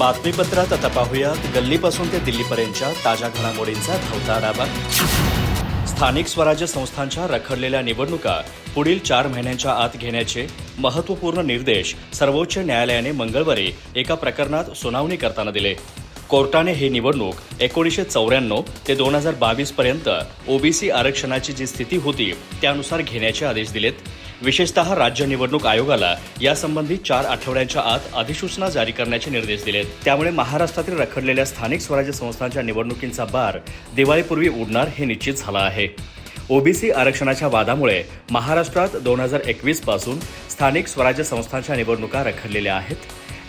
बातमीपत्रात आता पाहूयात. गल्लीपासून ते दिल्लीपर्यंतच्या ताज्या घडामोडींचा धावता आढावा स्थानिक स्वराज्य संस्थांच्या रखडलेल्या निवडणुका पुढील चार महिन्यांच्या आत घेण्याचे महत्त्वपूर्ण निर्देश सर्वोच्च न्यायालयाने मंगळवारी एका प्रकरणात सुनावणी करताना दिले. कोर्टाने ही निवडणूक एकोणीसशे चौऱ्याण्णव ते दोन हजार बावीस पर्यंत ओबीसी आरक्षणाची जी स्थिती होती त्यानुसार घेण्याचे आदेश दिलेत. विशेषतः राज्य निवडणूक आयोगाला यासंबंधी चार आठवड्यांच्या आत अधिसूचना जारी करण्याचे निर्देश दिलेत. त्यामुळे महाराष्ट्रातील रखडलेल्या स्थानिक स्वराज्य संस्थांच्या निवडणुकींचा बार दिवाळीपूर्वी उडणार हे निश्चित झालं आहे. ओबीसी आरक्षणाच्या वादामुळे महाराष्ट्रात दोन हजार एकवीसपासून स्थानिक स्वराज्य संस्थांच्या निवडणुका रखडलेल्या आहेत.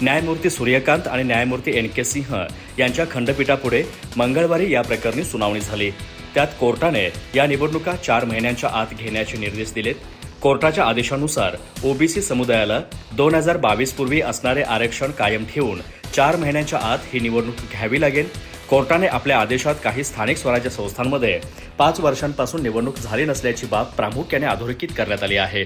न्यायमूर्ती सूर्यकांत आणि न्यायमूर्ती एन के सिंह यांच्या खंडपीठापुढे मंगळवारी या प्रकरणी सुनावणी झाली. त्यात कोर्टाने या निवडणुका चार महिन्यांच्या आत घेण्याचे निर्देश दिलेत. कोर्टाच्या आदेशानुसार ओबीसी समुदायाला दोन हजार बावीस पूर्वी असणारे आरक्षण कायम ठेवून चार महिन्यांच्या आत ही निवडणूक घ्यावी लागेल. कोर्टाने आपल्या आदेशात काही स्थानिक स्वराज्य संस्थांमध्ये पाच वर्षांपासून निवडणूक झाली नसल्याची बाब प्रामुख्याने अधोरेखित करण्यात आली आहे.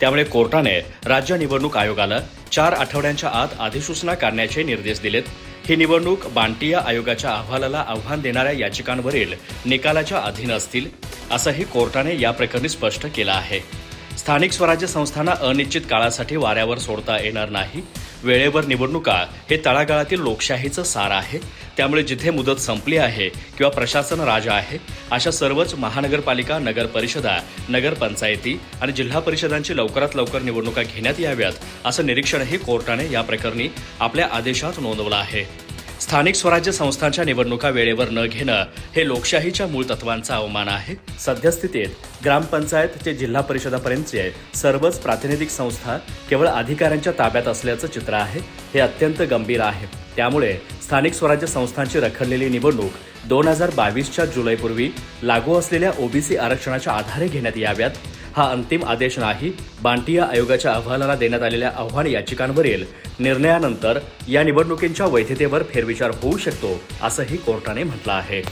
त्यामुळे कोर्टाने राज्य निवडणूक आयोगाला चार आठवड्यांच्या आत अधिसूचना काढण्याचे निर्देश दिलेत. ही निवडणूक बांटिया आयोगाच्या अहवालाला आव्हान देणाऱ्या याचिकांवरील निकालाच्या अधीन असतील असंही कोर्टाने या प्रकरणी स्पष्ट केलं आहे. स्थानिक स्वराज्य संस्थांना अनिश्चित काळासाठी वाऱ्यावर सोडता येणार नाही. वेळेवर निवडणुका हे तळागाळातील लोकशाहीचं सार आहे. त्यामुळे जिथे मुदत संपली आहे किंवा प्रशासन राजा आहे अशा सर्वच महानगरपालिका नगर परिषदा नगरपंचायती आणि जिल्हा परिषदांची लवकरात लवकर निवडणुका घेण्यात याव्यात असं निरीक्षणही कोर्टाने या प्रकरणी आपल्या आदेशात नोंदवलं आहे. स्थानिक स्वराज्य संस्थांच्या निवडणुका वेळेवर न घेणं हे लोकशाहीच्या मूळ तत्वांचा अवमान आहे. सद्यस्थितीत ग्रामपंचायत ते जिल्हा परिषदापर्यंतचे सर्वच प्रातिनिधिक संस्था केवळ अधिकाऱ्यांच्या ताब्यात असल्याचं चित्र आहे. हे अत्यंत गंभीर आहे. त्यामुळे स्थानिक स्वराज्य संस्थांची रखडलेली निवडणूक दोन हजार बावीसच्या जुलैपूर्वी लागू असलेल्या ओबीसी आरक्षणाच्या आधारे घेण्यात याव्यात. हा अंतिम आदेश नाही. बांटिया आयोगाच्या अहवालाला देण्यात आलेल्या आव्हान याचिकांवरील निर्णयानंतर या निवडणुकींच्या वैधतेवर फेरविचार होऊ शकतो असंही कोर्टाने म्हटलं आहे.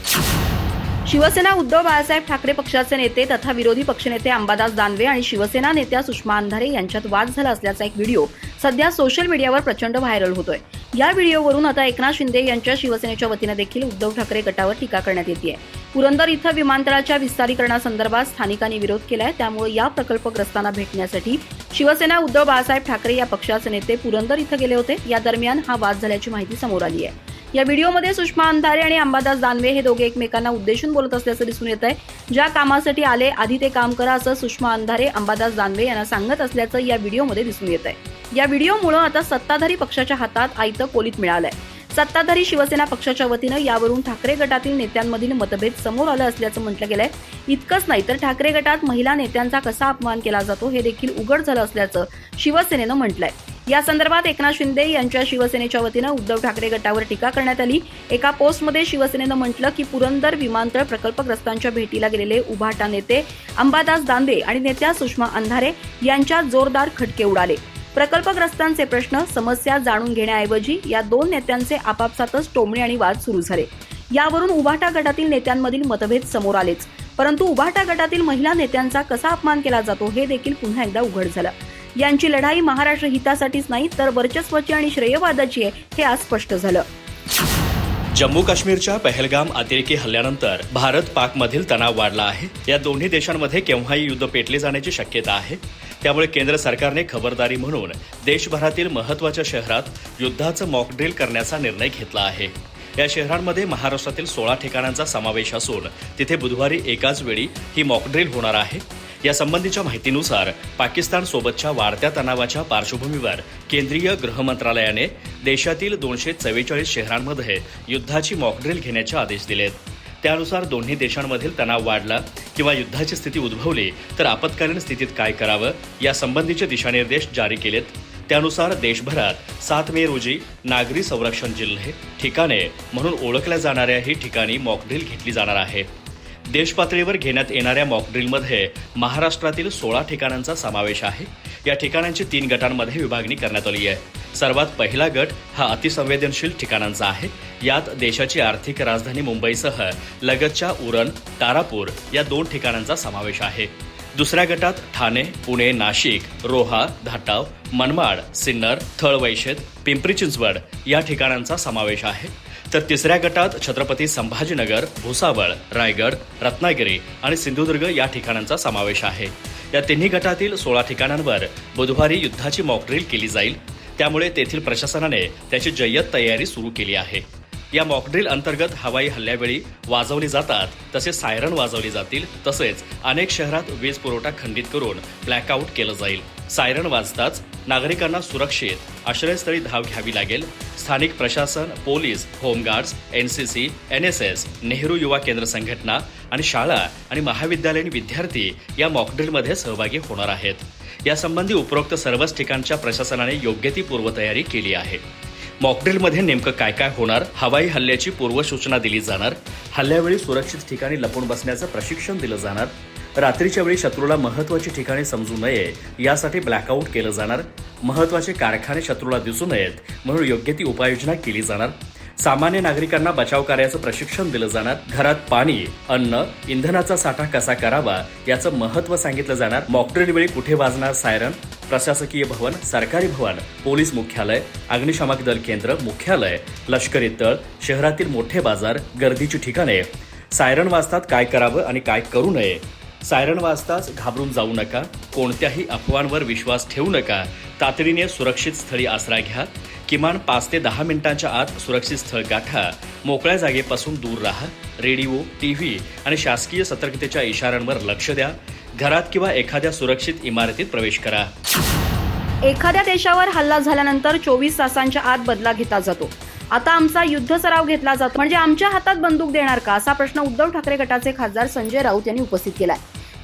शिवसेना उद्धव बाळासाहेब ठाकरे पक्षाचे नेते तथा विरोधी पक्षनेते अंबादास दानवे आणि शिवसेना नेत्या सुषमा अंधारे यांच्यात वाद झाला असल्याचा एक व्हिडिओ सध्या सोशल मीडियावर प्रचंड व्हायरल होतोय. या व्हिडिओवरून आता एकनाथ शिंदे यांच्या शिवसेनेच्या वतीनं देखील उद्धव ठाकरे गटावर टीका करण्यात येते पुरंदर इथं विमानतळाच्या विस्तारीकरणासंदर्भात स्थानिकांनी विरोध केलाय. त्यामुळे या प्रकल्पग्रस्तांना भेटण्यासाठी शिवसेना उद्धव बाळासाहेब ठाकरे या पक्षाचे नेते पुरंदर इथं गेले होते. या दरम्यान हा वाद झाल्याची माहिती समोर आली आहे. या व्हिडिओमध्ये सुषमा अंधारे आणि अंबादास दानवे हे दोघे एकमेकांना उद्देशून बोलत असल्याचं दिसून येत आहे ज्या कामासाठी आले आधी ते काम करा असं सुषमा अंधारे अंबादास दानवे यांना सांगत असल्याचं या व्हिडिओमध्ये दिसून येत आहे या व्हिडिओमुळे आता सत्ताधारी पक्षाच्या हातात आयतं कोलीत मिळालंय. सत्ताधारी शिवसेना पक्षाच्या वतीनं यावरून ठाकरे गटातील नेत्यांमधील मतभेद समोर आलं असल्याचं म्हटलं गेलंय. इतकंच नाही तर ठाकरे गटात महिला नेत्यांचा कसा अपमान केला जातो हे देखील उघड झालं असल्याचं शिवसेनेनं म्हटलंय. या संदर्भात एकनाथ शिंदे यांच्या शिवसेनेच्या वतीनं उद्धव ठाकरे गटावर टीका करण्यात आली. एका पोस्टमध्ये शिवसेनेनं म्हटलं की पुरंदर विमानतळ प्रकल्पग्रस्तांच्या भेटीला गेलेले उभाटा नेते अंबादास दांदे आणि नेत्या सुषमा अंधारे यांच्यात जोरदार खटके उडाले. प्रकल्पग्रस्तांचे प्रश्न समस्या जाणून घेण्याऐवजी या दोन नेत्यांचे आपापसातच टोमणे आणि वाद सुरू झाले. यावरून उभाटा गटातील नेत्यांमधील मतभेद समोर आलेच. परंतु उभाटा गटातील महिला नेत्यांचा कसा अपमान केला जातो हे देखील पुन्हा एकदा उघड झालं. यांची लढाई महाराष्ट्र हितासाठीच नाही तर वर्चस्वाची आणि श्रेयवादाची आहे हे आज स्पष्ट झालं. जम्मू काश्मीरच्या पहलगाम अतिरेकी हल्ल्यानंतर भारत पाकमधील तणाव वाढला आहे. या दोन्ही देशांमध्ये केव्हाही युद्ध पेटले जाण्याची शक्यता आहे. त्यामुळे केंद्र सरकारने खबरदारी म्हणून देशभरातील महत्त्वाच्या शहरात युद्धाचं मॉकड्रिल करण्याचा निर्णय घेतला आहे. या शहरांमध्ये महाराष्ट्रातील सोळा ठिकाणांचा समावेश असून तिथे बुधवारी एकाच वेळी ही मॉकड्रिल होणार आहे. यासंबंधीच्या माहितीनुसार पाकिस्तान सोबतच्या वाढत्या तणावाच्या पार्श्वभूमीवर केंद्रीय गृह मंत्रालयाने देशातील दोनशे चव्वेचाळीस शहरांमध्ये युद्धाची मॉकड्रिल घेण्याचे आदेश दिलेत. त्यानुसार दोन्ही देशांमधील तणाव वाढला किंवा युद्धाची स्थिती उद्भवली तर आपत्कालीन स्थितीत काय करावं यासंबंधीचे दिशानिर्देश जारी केलेत. त्यानुसार देशभरात सात मे रोजी नागरी संरक्षण जिल्हे ठिकाणे म्हणून ओळखल्या जाणाऱ्या ही ठिकाणी मॉकड्रिल घेतली जाणार आहे. देशपातळीवर घेण्यात येणाऱ्या मॉकड्रिलमध्ये महाराष्ट्रातील सोळा ठिकाणांचा समावेश आहे. या ठिकाणांची तीन गटांमध्ये विभागणी करण्यात आली आहे. सर्वात पहिला गट हा अतिसंवेदनशील ठिकाणांचा आहे. यात देशाची आर्थिक राजधानी मुंबईसह लगतच्या उरण तारापूर या दोन ठिकाणांचा समावेश आहे. दुसऱ्या गटात ठाणे पुणे नाशिक रोहा धाटाव मनमाड सिन्नर थळवैशेत पिंपरी चिंचवड या ठिकाणांचा समावेश आहे. तर तिसऱ्या गटात छत्रपती संभाजीनगर भुसावळ रायगड रत्नागिरी आणि सिंधुदुर्ग या ठिकाणांचा समावेश आहे. या तिन्ही गटातील सोळा ठिकाणांवर बुधवारी युद्धाची मॉकड्रिल केली जाईल. त्यामुळे तेथील प्रशासनाने त्याची जय्यत तयारी सुरू केली आहे. या मॉकड्रिल अंतर्गत हवाई हल्ल्यावेळी वाजवली जातात. तसेच सायरन वाजवली जातील. तसेच अनेक शहरात वीज पुरवठा खंडित करून ब्लॅकआउट केलं जाईल. सायरन वाजताच नागरिकांना सुरक्षित आश्रयस्थळी धाव घ्यावी लागेल. स्थानिक प्रशासन police home guards NCC NSS Nehru Yuva Kendra संघटना आणि शाळा आणि महाविद्यालयीन विद्यार्थी या मॉकड्रिलमध्ये सहभागी होणार आहेत. यासंबंधी उपरोक्त सर्वच ठिकाणच्या प्रशासनाने योग्य ती पूर्वतयारी केली आहे. मॉकड्रिलमध्ये नेमकं काय काय होणार? हवाई हल्ल्याची पूर्वसूचना दिली जाणार. हल्ल्यावेळी सुरक्षित ठिकाणी लपून बसण्याचं प्रशिक्षण दिलं जाणार. रात्रीच्या वेळी शत्रूला महत्वाची ठिकाणे समजू नये यासाठी ब्लॅकआउट केलं जाणार. महत्त्वाचे कारखाने शत्रूला दिसू नयेत म्हणून योग्य ती उपाययोजना केली जाणार. सामान्य नागरिकांना बचाव कार्याचं प्रशिक्षण दिलं जाणार. घरात पाणी अन्न इंधनाचा साठा कसा करावा याचं महत्त्व सांगितलं जाणार. मॉकड्रिल वेळी कुठे वाजणार सायरन? प्रशासकीय भवन सरकारी भवन पोलीस मुख्यालय अग्निशामक दल केंद्र मुख्यालय लष्करी तळ शहरातील मोठे बाजार गर्दीची ठिकाणे. सायरन वाजतात काय करावं आणि काय करू नये? सायरन वाजताच घाबरून जाऊ नका. कोणत्याही अफवांवर विश्वास ठेवू नका. तातडीने सुरक्षित स्थळी आसरा घ्या. किमान पाच ते दहा मिनिटांच्या आत सुरक्षित स्थळ गाठा मोकळ्या जागेपासून दूर राहा रेडिओ टीव्ही आणि शासकीय सतर्कतेच्या इशाऱ्यांवर लक्ष द्या घरात किंवा एखाद्या सुरक्षित इमारतीत प्रवेश करा. एखाद्या देशावर हल्ला झाल्यानंतर चोवीस तासांच्या आत बदला घेतला जातो. आता आमचा युद्ध सराव घेतला जातो. म्हणजे आमच्या हातात बंदूक देणार का? असा प्रश्न उद्धव ठाकरे गटाचे खासदार संजय राऊत यांनी उपस्थित केलाय.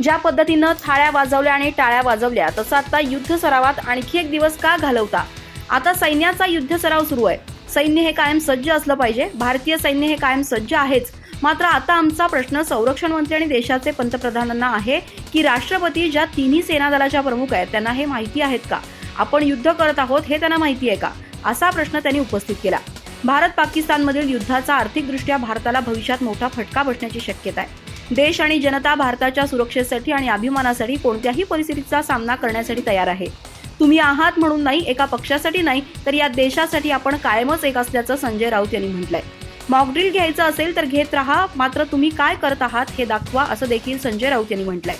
ज्या पद्धतीनं थाळ्या वाजवल्या आणि टाळ्या वाजवल्या तसं आता युद्ध सरावात आणखी एक दिवस का घालवता? आता सैन्याचा युद्ध सराव सुरू आहे. सैन्य हे कायम सज्ज असलं पाहिजे. भारतीय सैन्य हे कायम सज्ज आहेच. मात्र आता आमचा प्रश्न संरक्षण मंत्री आणि देशाचे पंतप्रधानांना आहे की राष्ट्रपती ज्या तिन्ही सेना दलाच्या प्रमुख आहेत त्यांना हे माहिती आहेत का? आपण युद्ध करत आहोत हे त्यांना माहिती आहे का? असा प्रश्न त्यांनी उपस्थित केला. भारत पाकिस्तानमधील युद्धाचा आर्थिकदृष्ट्या भारताला भविष्यात मोठा फटका बसण्याची शक्यता आहे. देश आणि जनता भारताच्या सुरक्षेसाठी आणि अभिमानासाठी कोणत्याही परिस्थितीचा सामना करण्यासाठी तयार आहे. तुम्ही आहात म्हणून नाही एका पक्षासाठी नाही तर या देशासाठी आपण कायमच एक असल्याचं संजय राऊत यांनी म्हटलंय. मॉकड्रिल घ्यायचं असेल तर घेत राहा मात्र तुम्ही काय करत आहात हे दाखवा असं देखील संजय राऊत यांनी म्हटलंय.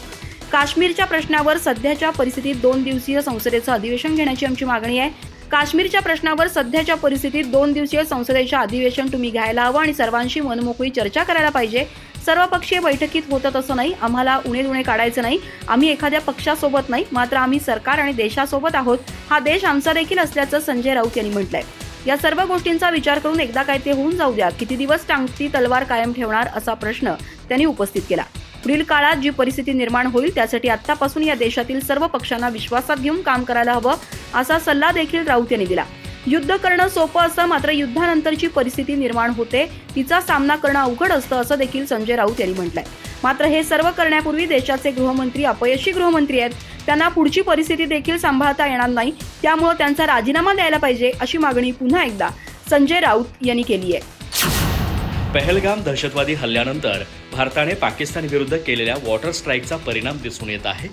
काश्मीरच्या प्रश्नावर सध्याच्या परिस्थितीत दोन दिवसीय संसदेचं अधिवेशन घेण्याची आमची मागणी आहे. काश्मीरच्या प्रश्नावर सध्याच्या परिस्थितीत दोन दिवसीय संसदेचं अधिवेशन तुम्ही घ्यायला हवं आणि सर्वांशी मनमोकळी चर्चा करायला पाहिजे. सर्वपक्षीय बैठकीत होतं तसं नाही. आम्हाला उणे दुणे काढायचं नाही. आम्ही एखाद्या पक्षासोबत नाही. मात्र आम्ही सरकार आणि देशासोबत आहोत. हा देश आमचा देखील असल्याचं संजय राऊत यांनी म्हटलंय. या सर्व गोष्टींचा विचार करून एकदा काय ते होऊन जाऊ द्या. किती दिवस टांगती तलवार कायम ठेवणार असा प्रश्न त्यांनी उपस्थित केला. पुढील काळात जी परिस्थिती निर्माण होईल त्यासाठी आतापासून या देशातील सर्व पक्षांना विश्वासात घेऊन काम करायला हवं असा सल्ला देखील राऊत यांनी दिला. युद्ध करणं सोपं असतं मात्र युद्धानंतरची परिस्थिती निर्माण होते. तिचा सामना करणं अवघड असतं असं देखील संजय राऊत यांनी म्हटलंय. मात्र हे सर्व करण्यापूर्वी देशाचे गृहमंत्री अपयशी गृहमंत्री आहेत. त्यांना पुढची परिस्थिती देखील सांभाळता येणार नाही. त्यामुळे त्यांचा राजीनामा द्यायला पाहिजे अशी मागणी पुन्हा एकदा संजय राऊत यांनी केली आहे. पहलगाम दहशतवादी हल्ल्यानंतर भारताने पाकिस्तान विरुद्ध केलेल्या वॉटर स्ट्राईकचा परिणाम दिसून येत आहे.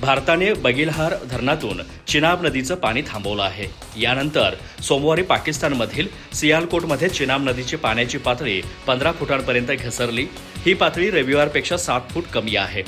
भारताने बगिलहार धरणातून चिनाब नदीचं पाणी थांबवलं आहे. यानंतर सोमवारी पाकिस्तानमधील सियालकोटमध्ये चिनाब नदीची पाण्याची पातळी पंधरा फुटांपर्यंत घसरली. ही पातळी रविवारपेक्षा सात फूट कमी आहे.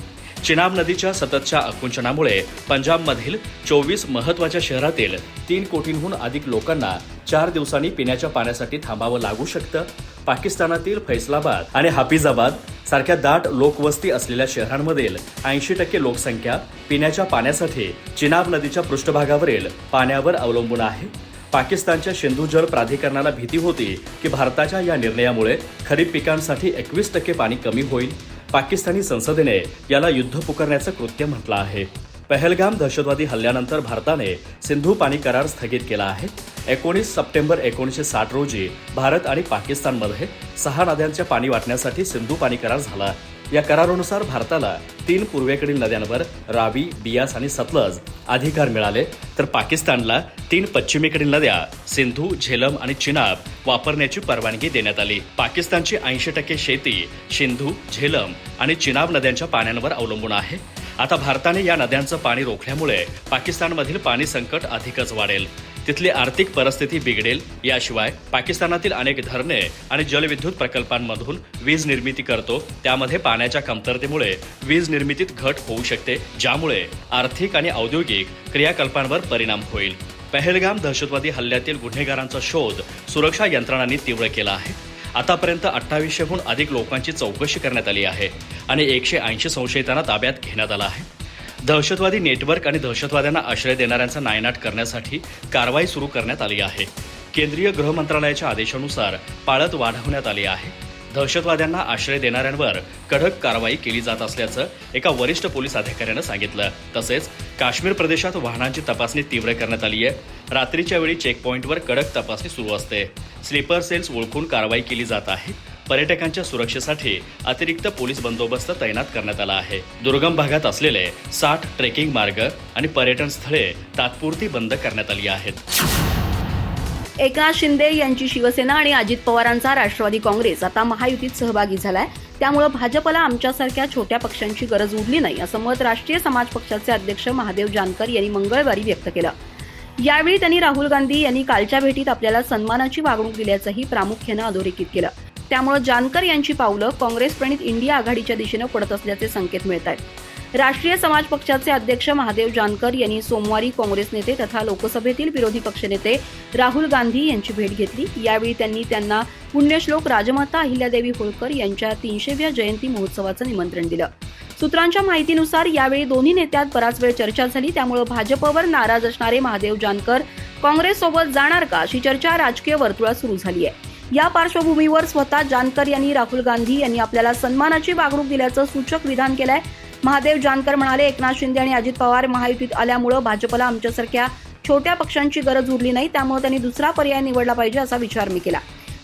चिनाब नदीच्या सततच्या आकुंचनामुळे पंजाबमधील चोवीस महत्त्वाच्या शहरातील तीन कोटींहून अधिक लोकांना चार दिवसांनी पिण्याच्या पाण्यासाठी थांबावं लागू शकतं. पाकिस्तानातील फैसलाबाद आणि हाफिजाबाद सारख्या दाट लोकवस्ती असलेल्या शहरांमधील ऐंशी टक्के लोकसंख्या पिण्याच्या पाण्यासाठी चिनाब नदीच्या पृष्ठभागावरील पाण्यावर अवलंबून आहे. पाकिस्तानच्या सिंधू जल प्राधिकरणाला भीती होती की भारताच्या या निर्णयामुळे खरीप पिकांसाठी एकवीस टक्के पाणी कमी होईल. पाकिस्तानी संसदेने याला युद्ध पुकारण्याचं कृत्य म्हटलं आहे. पहलगाम दहशतवादी हल्ल्यानंतर भारताने सिंधू पाणी करार स्थगित केला आहे. एकोणीस सप्टेंबर एकोणीसशे साठ रोजी भारत आणि पाकिस्तानमध्ये सहा नद्यांचे पाणी वाटण्यासाठी सिंधू पाणी करार झाला. या करारानुसार भारताला तीन पूर्वेकडील नद्यांवर रावी बियास आणि सतलज अधिकार मिळाले. तर पाकिस्तानला तीन पश्चिमेकडील नद्या सिंधू झेलम आणि चिनाब वापरण्याची परवानगी देण्यात आली. पाकिस्तानची ऐंशी टक्के शेती सिंधू झेलम आणि चिनाब नद्यांच्या पाण्यांवर अवलंबून आहे. आता भारताने या नद्यांचं पाणी रोखल्यामुळे पाकिस्तानमधील पाणी संकट अधिकच वाढेल. तिथली आर्थिक परिस्थिती बिघडेल याशिवाय पाकिस्तानातील अनेक धरणे आणि जलविद्युत प्रकल्पांमधून वीज निर्मिती करतो. त्यामध्ये पाण्याच्या कमतरतेमुळे वीज निर्मितीत घट होऊ शकते ज्यामुळे आर्थिक आणि औद्योगिक क्रियाकल्पांवर परिणाम होईल. पहलगाम दहशतवादी हल्ल्यातील गुन्हेगारांचा शोध सुरक्षा यंत्रणांनी तीव्र केला आहे. आतापर्यंत अठ्ठावीसशेहून अधिक लोकांची चौकशी करण्यात आली आहे आणि एकशे ऐंशी संशयितांना ताब्यात घेण्यात आला आहे. दहशतवादी नेटवर्क आणि दहशतवाद्यांना आश्रय देणाऱ्यांचा नायनाट करण्यासाठी कारवाई सुरू करण्यात आली आहे. केंद्रीय गृह मंत्रालयाच्या आदेशानुसार पाळत वाढवण्यात आली आहे. दहशतवाद्यांना आश्रय देणाऱ्यांवर कडक कारवाई केली जात असल्याचं एका वरिष्ठ पोलीस अधिकाऱ्यानं सांगितलं. तसेच काश्मीर प्रदेशात वाहनांची तपासणी तीव्र करण्यात आली आहे रात्रीच्या वेळी चेकपॉईंटवर कडक तपासणी सुरू असते. स्लीपर सेल्स ओळखून कारवाई केली जात आहे. पर्यटकांच्या सुरक्षेसाठी अतिरिक्त पोलीस बंदोबस्त तैनात करण्यात आला आहे. दुर्गम भागात असलेले साठ ट्रेकिंग मार्ग आणि पर्यटन स्थळे तात्पुरती बंद करण्यात आली आहेत. एकनाथ शिंदे यांची शिवसेना आणि अजित पवारांचा राष्ट्रवादी काँग्रेस आता महायुतीत सहभागी झालाय. त्यामुळे भाजपला आमच्यासारख्या छोट्या पक्षांची गरज उरली नाही असं मत राष्ट्रीय समाज पक्षाचे अध्यक्ष महादेव जानकर यांनी मंगळवारी व्यक्त केलं. यावेळी त्यांनी राहुल गांधी यांनी कालच्या भेटीत आपल्याला सन्मानाची वागणूक दिल्याचंही प्रामुख्यानं अधोरेखित केलं. त्यामुळे जानकर यांची पावलं काँग्रेस प्रणित इंडिया आघाडीच्या दिशेनं पडत असल्याचे संकेत मिळत आहेत. राष्ट्रीय समाज पक्षाचे अध्यक्ष महादेव जानकर यांनी सोमवारी काँग्रेस नेते तथा लोकसभेतील विरोधी पक्षनेते राहुल गांधी यांची भेट घेतली. यावेळी त्यांनी त्यांना पुण्यश्लोक राजमाता अहिल्यादेवी होळकर यांच्या तीनशेव्या जयंती महोत्सवाचं निमंत्रण दिलं. सूत्रांच्या माहितीनुसार यावेळी दोन्ही नेत्यात बराच वेळ चर्चा झाली. त्यामुळे भाजपवर नाराज असणारे महादेव जानकर काँग्रेससोबत जाणार का अशी चर्चा राजकीय वर्तुळात सुरू झाली आहे. या पार्श्वभूमीवर स्वतः जानकर यांनी राहुल गांधी यांनी आपल्याला सन्मानाची वागणूक दिल्याचं सूचक विधान केलंय. महादेव जानकर म्हणाले एकनाथ शिंदे आणि अजित पवार महायुतीत आल्यामुळं भाजपला आमच्यासारख्या छोट्या पक्षांची गरज उरली नाही त्यामुळे त्यांनी दुसरा पर्याय निवडला पाहिजे असा विचार मी केला.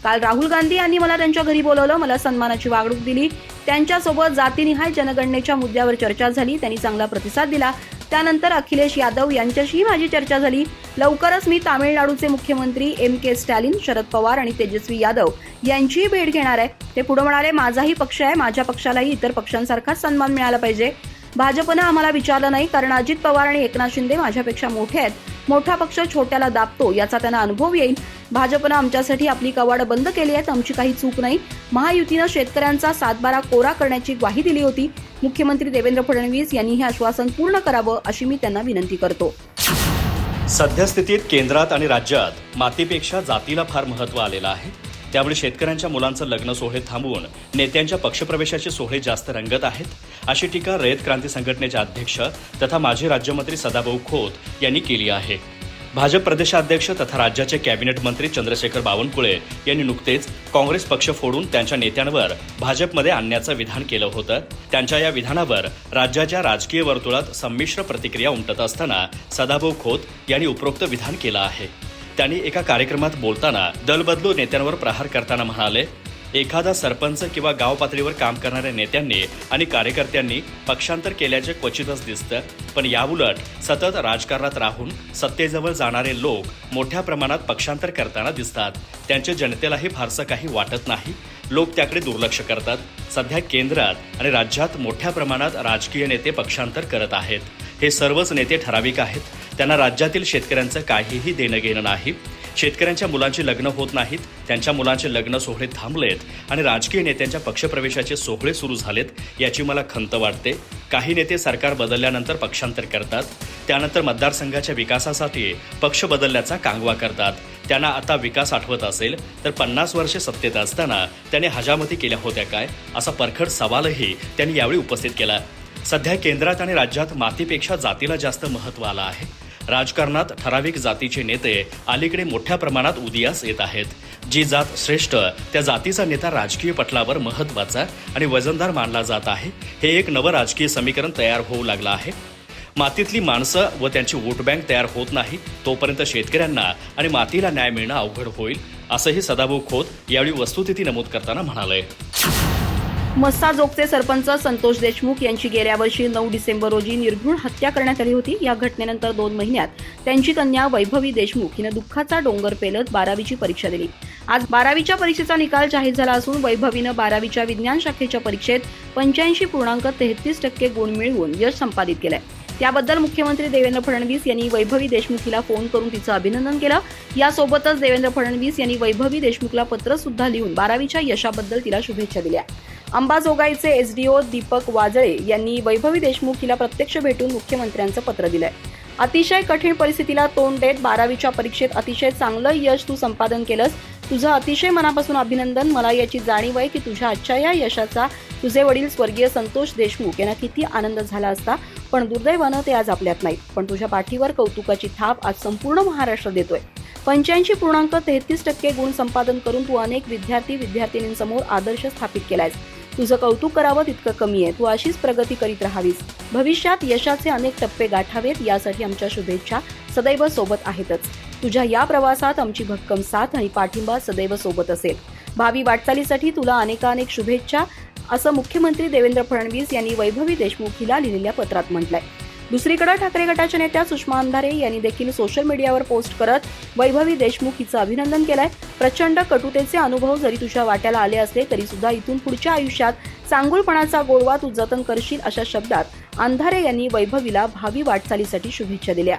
काल राहुल गांधी यांनी मला त्यांच्या घरी बोलवलं मला सन्मानाची वागणूक दिली. त्यांच्यासोबत जातीनिहाय जनगणनेच्या मुद्द्यावर चर्चा झाली त्यांनी चांगला प्रतिसाद दिला. त्यानंतर अखिलेश यादव यांच्याशीही माझी चर्चा झाली. लवकरच मी तामिळनाडूचे मुख्यमंत्री एम के स्टॅलिन शरद पवार आणि तेजस्वी यादव यांचीही भेट घेणार आहे. ते पुढे म्हणाले माझाही पक्ष आहे. माझ्या पक्षालाही इतर पक्षांसारखाच सन्मान मिळाला पाहिजे. भाजपनं आम्हाला विचारलं नाही कारण अजित पवार आणि एकनाथ शिंदे माझ्यापेक्षा मोठे आहेत. मोठा पक्ष छोट्याला दाबतो याचा त्यांना अनुभव येईल. भाजपनं आमच्यासाठी आपली कवाडं बंद केली आहेत आमची काही चूक नाही. महायुतीनं शेतकऱ्यांचा सातबारा कोरा करण्याची ग्वाही दिली होती. मुख्यमंत्री देवेंद्र फडणवीस यांनी हे आश्वासन पूर्ण करावं अशी मी त्यांना विनंती करतो. सद्यस्थितीत केंद्रात आणि राज्यात मातीपेक्षा जातीला फार महत्त्व आलेलं आहे. त्यामुळे शेतकऱ्यांच्या मुलांचं लग्न सोहळे थांबवून नेत्यांच्या पक्षप्रवेशाचे सोहळे जास्त रंगत आहेत अशी टीका रयत क्रांती संघटनेचे अध्यक्ष तथा माजी राज्यमंत्री सदाभाऊ खोत यांनी केली आहे. भाजप प्रदेशाध्यक्ष तथा राज्याचे कॅबिनेट मंत्री चंद्रशेखर बावनकुळे यांनी नुकतेच काँग्रेस पक्ष फोडून त्यांच्या नेत्यांवर भाजपमध्ये आणण्याचं विधान केलं होतं. त्यांच्या या विधानावर राज्याच्या राजकीय वर्तुळात संमिश्र प्रतिक्रिया उमटत असताना सदाभाऊ खोत यांनी उपरोक्त विधान केलं आहे. त्यांनी एका कार्यक्रमात बोलताना दलबदलू नेत्यांवर प्रहार करताना म्हणाले एखादा सरपंच किंवा गाव पातळीवर काम करणाऱ्या नेत्यांनी आणि कार्यकर्त्यांनी पक्षांतर केल्याचे क्वचितच दिसतं पण याउलट सतत राजकारणात राहून सत्तेजवळ जाणारे लोक मोठ्या प्रमाणात पक्षांतर करताना दिसतात. त्यांचे जनतेलाही फारसं काही वाटत नाही. लोक त्याकडे दुर्लक्ष करतात. सध्या केंद्रात आणि राज्यात मोठ्या प्रमाणात राजकीय नेते पक्षांतर करत आहेत. हे सर्वच नेते ठराविक आहेत. त्यांना राज्यातील शेतकऱ्यांचं काहीही देणं घेणं नाही. शेतकऱ्यांच्या मुलांची लग्न होत नाहीत त्यांच्या मुलांचे लग्न सोहळे थांबलेत आणि राजकीय नेत्यांच्या पक्षप्रवेशाचे सोहळे सुरू झालेत याची मला खंत वाटते. काही नेते सरकार बदलल्यानंतर पक्षांतर करतात. त्यानंतर मतदारसंघाच्या विकासासाठी पक्ष बदलल्याचा कांगवा करतात. त्यांना आता विकास आठवत असेल तर पन्नास वर्षे सत्तेत असताना त्याने हजामती केल्या होत्या काय? असा परखड सवालही त्यांनी यावेळी उपस्थित केला. सध्या केंद्रात आणि राज्यात मातीपेक्षा जातीला जास्त महत्त्व आलं आहे. राजकारणात ठराविक जातीचे नेते अलीकडे मोठ्या प्रमाणात उदयास येत आहेत. जी जात श्रेष्ठ त्या जातीचा नेता राजकीय पटलावर महत्त्वाचा आणि वजनदार मानला जात आहे. हे एक नवं राजकीय समीकरण तयार होऊ लागलं आहे. मातीतली माणसं व त्यांची वोट बँक तयार होत नाही तोपर्यंत शेतकऱ्यांना आणि मातीला न्याय मिळणं अवघड होईल असंही सदाभाऊ खोत यावेळी वस्तुस्थिती नमूद करताना म्हणाले. मस्साजोगचे सरपंच संतोष देशमुख यांची गेल्या वर्षी नऊ डिसेंबर रोजी निर्घृण हत्या करण्यात आली होती. या घटनेनंतर दोन महिन्यात त्यांची कन्या वैभवी देशमुख हिनं दुःखाचा डोंगर पेलत बारावीची परीक्षा दिली. आज बारावीच्या परीक्षेचा निकाल जाहीर झाला असून वैभवीनं बारावीच्या विज्ञान शाखेच्या परीक्षेत पंच्याऐंशी पूर्णांक तेहतीस टक्के गुण मिळवून यश संपादित केलंय. त्याबद्दल मुख्यमंत्री देवेंद्र फडणवीस यांनी वैभवी देशमुख हिला फोन करून तिचं अभिनंदन केलं. यासोबतच देवेंद्र फडणवीस यांनी वैभवी देशमुखला पत्र सुद्धा लिहून बारावीच्या यशाबद्दल तिला शुभेच्छा दिल्या. अंबाजोगाईचे एसडीओ दीपक वाजळे यांनी वैभवी देशमुख हिला प्रत्यक्ष भेटून मुख्यमंत्र्यांचं पत्र दिलंय. अतिशय कठीण परिस्थितीला तोंड देत बारावीच्या परीक्षेत अतिशय चांगलं यश तू संपादन केलंस. तुझं अतिशय मनापासून अभिनंदन. मला याची जाणीव आहे की तुझ्या आजच्या या यशाचा तुझे वडील स्वर्गीय संतोष देशमुख यांना किती आनंद झाला असता. पण दुर्दैवानं ते आज आपल्यात नाहीत. पण तुझ्या पाठीवर कौतुकाची थाप आज संपूर्ण महाराष्ट्र देतोय. पंच्याऐंशी पूर्णांक तेहतीस टक्के गुण संपादन करून तू अनेक विद्यार्थी विद्यार्थिनींसमोर आदर्श स्थापित केलायस. तुझं कौतुक करावं तितकं कमी आहे. तू अशीच प्रगती करीत राहावीस. भविष्यात यशाचे अनेक टप्पे गाठावेत यासाठी आमच्या शुभेच्छा सदैव सोबत आहेतच. तुझ्या या प्रवासात आमची भक्कम साथ आणि पाठिंबा सदैव सोबत असेल. भावी वाटचालीसाठी तुला अनेकानेक शुभेच्छा असं मुख्यमंत्री देवेंद्र फडणवीस यांनी वैभवी देशमुख हिला लिहिलेल्या पत्रात म्हटलंय. दुसरीकडे ठाकरे गटाच्या नेत्या सुषमा अंधारे यांनी देखील सोशल मीडियावर पोस्ट करत वैभवी देशमुख हिचं अभिनंदन केलंय. प्रचंड कटुतेचे अनुभव जरी तुझ्या वाट्याला आले असले तरी सुद्धा इथून पुढच्या आयुष्यात चांगुलपणाचा गोडवा तू जतन करशील अशा शब्दात अंधारे यांनी वैभवीला भावी वाटचालीसाठी शुभेच्छा दिल्या.